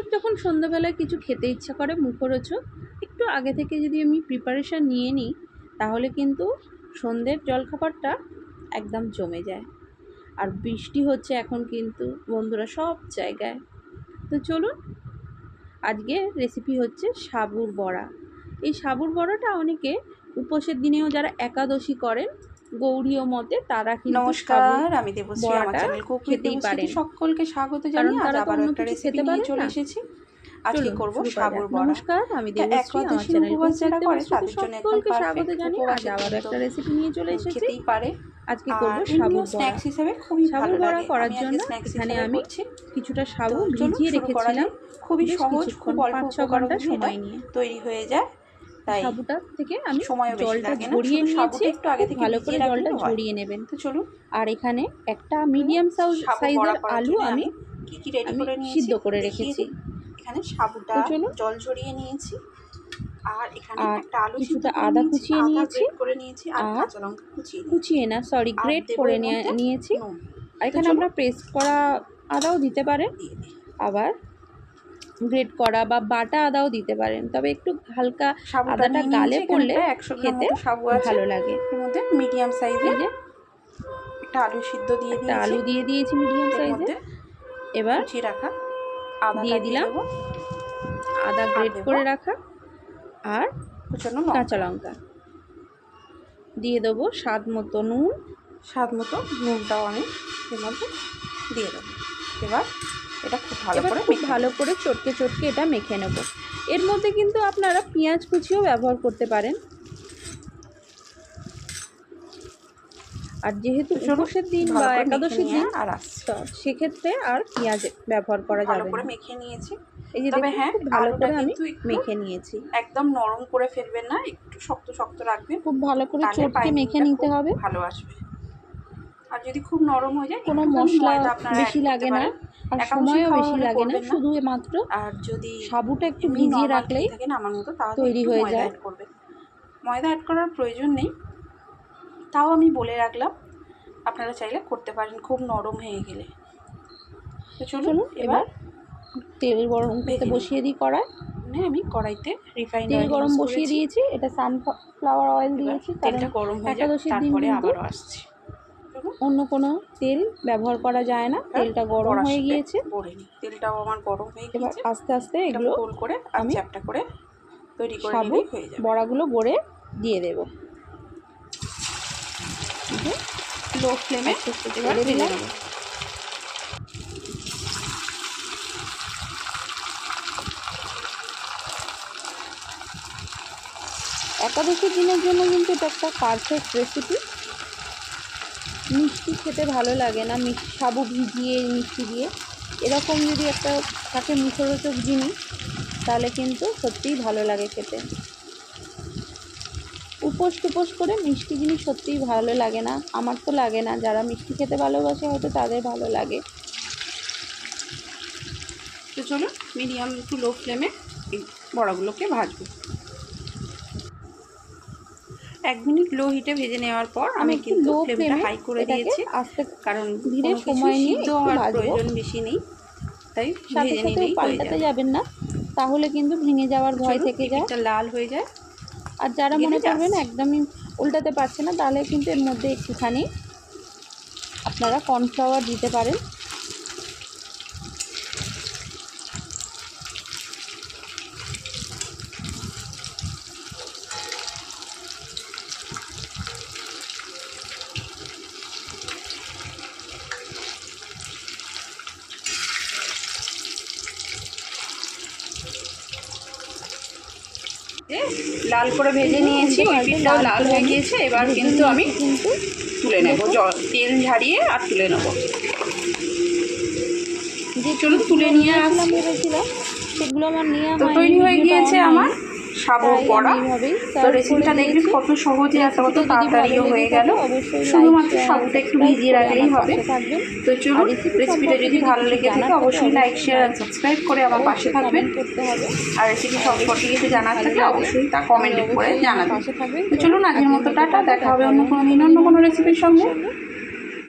টুকটাক যখন সন্ধ্যাবেলায় কিছু খেতে ইচ্ছা করে মুখরোচক, একটু আগে থেকে যদি আমি প্রিপারেশান নিয়ে নিই, তাহলে কিন্তু সন্ধ্যের জলখাবারটা একদম জমে যায়। আর বৃষ্টি হচ্ছে এখন কিন্তু বন্ধুরা সব জায়গায়। তো চলুন, আজকে রেসিপি হচ্ছে সাবুর বড়া। এই সাবুর বড়াটা অনেকে উপোসের দিনেও যারা একাদশী করেন গৌরীয় মতে তারা কিন্তু নমস্কার আমি দেবশ্রী আমার চ্যানেল কুক খেতেই। পারেন। সকলকে স্বাগত আজ আবার একটা রেসিপি নিয়ে চলে এসেছি। আজকে করব সাবুর বড়া। নমস্কার আমি দেবশ্রী আমার চ্যানেল যারা করে তাদের জন্য একদম স্বাগত আজ আবার একটা রেসিপি নিয়ে চলে এসেছি। খেতেই পারে। আজকে করব স্ন্যাক্স হিসেবে খুবই ভালো বড়া করার জন্য এখানে আমি কিছুটা সাবু ভিজিয়ে রেখেছিলাম। খুবই সহজ খুব অল্প ঘণ্টা সময় নিয়ে। তৈরি হয়ে যায়। তাই সাবুটা থেকে আমি জলটা ঝরিয়ে নিয়েছি একটু আগে থেকে ভালো করে জলটা ঝরিয়ে নেবেন। তো চলুন। আর এখানে একটা মিডিয়াম সাইজের আলু আমি কি কি রেডি করে নিয়েছি সিদ্ধ করে রেখেছি। এখানে সাবুটা জল ঝরিয়ে নিয়েছি। আর এখানে একটা আলু কিছুটা আদা কুচিয়ে নিয়েছি, করে নিয়েছি আর কাঁচা লঙ্কা কুচিয়ে কুচিয়ে না সরি গ্রেট করে নিয়ে নিয়েছি। আর এখানে। আমরা পেস্ট করা আদাও দিতে পারেন। আবার গ্রেট করা বা বাটা আদাও দিতে পারেন। তবে একটু হালকা আদাটা গালে পড়লে এখানে প্রায় 100 গ্রাম খেতে ভালো লাগে। এর মধ্যে মিডিয়াম এই সাইজের একটা আলু সিদ্ধ দিয়ে দিয়েছি। আলু দিয়ে দিয়েছি মিডিয়াম সাইজে এবার রাখা আদাটা দিয়ে দিলাম। আদা গ্রেট করে রাখা। আর কুচানো কাঁচা লঙ্কা। দিয়ে দেবো স্বাদ মতো নুন। স্বাদ মতো নুনটাও আমি এর মধ্যে দিয়ে দেবো। এবার এটা খুব ভালো করে খুব ভালো করে চটকে চটকে এটা মেখে নেব। এর মধ্যে কিন্তু আপনারা পেঁয়াজ কুচিও ব্যবহার করতে পারেন। আর যেহেতু চলুন, দিন বা একাদশীর দিন আর সেক্ষেত্রে আর পেঁয়াজ ব্যবহার করা যাবে করে না মেখে নিয়েছি। এই যে হ্যাঁ ভালো করে আমি মেখে নিয়েছি। একদম নরম করে ফেলবেন না একটু শক্ত শক্ত রাখবেন। খুব ভালো করে চটকে মেখে নিতে হবে। ভালো আসবে। আর যদি খুব নরম হয়ে যায় কোনো মশলা বেশি লাগে না। আর সময়ও বেশি লাগে না শুধু মাত্র আর যদি সাবুটা একটু ভিজিয়ে রাখলেই আমার মতো তৈরি হয়ে যায়। অ্যাড করবেন। ময়দা অ্যাড করার প্রয়োজন নেই। তাও আমি বলে রাখলাম আপনারা চাইলে করতে পারেন খুব নরম হয়ে গেলে। তো চলুন এবার তেল গরম করতে বসিয়ে দিই কড়াই। মানে আমি কড়াইতে রিফাইন্ড তেল গরম বসিয়ে দিয়েছি এটা সানফ্লাওয়ার অয়েল দিয়েছি তেলটা গরম হয়ে যাক তারপরে আবারও আসছি। অন্য কোনো তেল ব্যবহার করা যায় না। তেলটা গরম হয়ে গিয়েছে। তেলটাও আমার গরম হয়ে এবার আস্তে আস্তে এগুলো গোল করে আমি চ্যাপটা করে তৈরি করে সাবু হয়ে বড়াগুলো গড়ে দিয়ে দেব। লো ফ্লেমে ছেড়ে দিলাম। নেব। দিনের জন্য কিন্তু এটা একটা পারফেক্ট রেসিপি মিষ্টি খেতে ভালো লাগে না, মিষ্টি সাবু ভিজিয়ে, মিষ্টি দিয়ে। এরকম যদি একটা থাকে মুখরোচক জিনিস, তাহলে কিন্তু সত্যিই ভালো লাগে খেতে। উপোস টুপোস করে মিষ্টি জিনিস সত্যিই ভালো লাগে না। আমার তো লাগে না। যারা মিষ্টি খেতে ভালোবাসে, হয়তো তাদের ভালো লাগে। তো চলো মিডিয়াম একটু লো ফ্লেমে এই বড়াগুলোকে ভাজবো। এক মিনিট লো হিটে ভেজে নেওয়ার পর আমি কিন্তু ফ্লেমটা হাই করে দিয়েছি। আস্তে কারণ ধীরে সময় নিয়ে হওয়ার প্রয়োজন বেশি নেই। তাই ভেজে নিলেই পাল্টাতে যাবেন না তাহলে কিন্তু ভেঙে যাওয়ার ভয় থেকে যায়। এদিকটা লাল হয়ে যায়। আর যারা মনে। করবেন একদমই উল্টাতে পারছে না তাহলে কিন্তু এর মধ্যে একটুখানি আপনারা কর্নফ্লাওয়ার দিতে পারেন। লাল করে ভেজে নিয়েছি ওই পিঠটাও লাল হয়ে গিয়েছে এবার কিন্তু আমি কিন্তু তুলে নেব। জল তেল ঝাড়িয়ে আর তুলে নেব। যে চলুন তুলে নিয়ে আসলাম ভেবেছিলাম সেগুলো আমার নিয়ে তৈরি হয়ে গিয়েছে আমার। সাবু বড়া। তো রেসিপিটা দেখবেন কত সহজে আর কত তাড়াতাড়িও হয়ে গেল। শুধুমাত্র সাবুটা একটু ভিজিয়ে রাখলেই হবে। তো চলুন রেসিপিটা যদি ভালো লেগে থাকে অবশ্যই লাইক শেয়ার আর সাবস্ক্রাইব করে আমার পাশে থাকবেন। আর রেসিপি সম্পর্কে কিছু জানার থাকলে অবশ্যই তা কমেন্ট করে জানাবেন। তো চলুন আজকের মতো টাটা দেখা হবে অন্য কোনো দিন অন্য কোনো রেসিপির সঙ্গে।